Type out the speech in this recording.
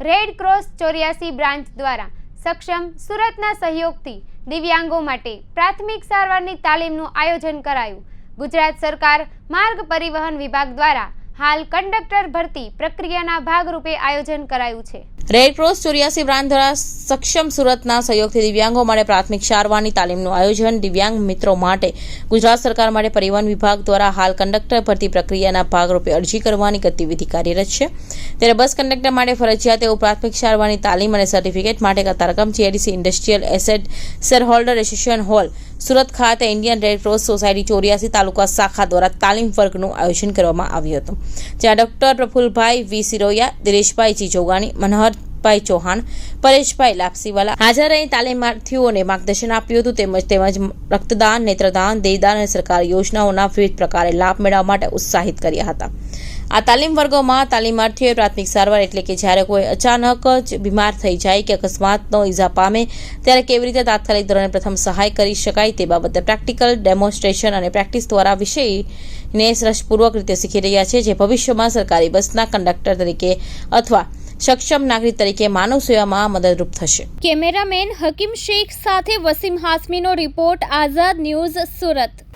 Red cross ચોર્યાસી branch દ્વારા સક્ષમ સુરતના સહયોગથી દિવ્યાંગો માટે પ્રાથમિક સારવારની તાલીમનું આયોજન કરાયું. ગુજરાત સરકાર માર્ગ પરિવહન વિભાગ દ્વારા હાલ કંડક્ટર ભરતી પ્રક્રિયાના ભાગરૂપે આયોજન કરાયું છે. રેડ ક્રોસ ચોર્યાસી બ્રાન્ચ દ્વારા સક્ષમ સુરતના સહયોગથી દિવ્યાંગો માટે પ્રાથમિક સારવારની તાલીમનું આયોજન દિવ્યાંગ મિત્રો માટે ગુજરાત સરકાર માટે પરિવહન વિભાગ દ્વારા હાલ કંડક્ટર ભરતી પ્રક્રિયાના ભાગરૂપે અરજી કરવાની ગતિવિધિ કાર્યરત છે. ત્યારે બસ કંડક્ટર માટે ફરજિયાત એવું પ્રાથમિક સારવારની તાલીમ અને સર્ટિફિકેટ માટે Katargam GIDC industrial asset shareholder association hall, Surat ખાતે ઇન્ડિયન રેડક્રોસ સોસાયટી ચોર્યાસી તાલુકા શાખા દ્વારા તાલીમ વર્ગનું આયોજન કરવામાં આવ્યું હતું. જ્યાં doctor Prafulbhai V. Siroya, Dineshbhai G. Jogani Manoharbhai Chauhan, Pareshbhai Lapsiwala. હાજર રહી તાલીમાર્થીઓને માર્ગદર્શન આપ્યું હતું. તેમજ તેમજ રક્તદાન, નેત્રદાન, દેહદાન અને સરકારી યોજનાઓના વિવિધ પ્રકારે લાભ મેળવવા માટે ઉત્સાહિત કર્યા હતા. આ તાલીમ વર્ગોમાં તાલીમાર્થીઓએ પ્રાથમિક સારવાર એટલે કે જ્યારે કોઈ અચાનક જ બીમાર થઈ જાય કે અકસ્માતનો ઈજા પામે, ત્યારે કેવી રીતે તાત્કાલિક ધોરણે પ્રથમ સહાય કરી શકાય તે બાબતે પ્રેક્ટિકલ ડેમોન્સ્ટ્રેશન અને પ્રેક્ટિસ દ્વારા વિષયને રસપૂર્વક રીતે શીખી રહ્યા છે, જે ભવિષ્યમાં સરકારી બસના કંડક્ટર તરીકે અથવા સક્ષમ નાગરિક તરીકે માનવ સેવામાં મદદરૂપ થશે. કેમેરામેન હકીમ શેખ સાથે વસીમ હાસમીનો રિપોર્ટ, આઝાદ ન્યૂઝ સુરત.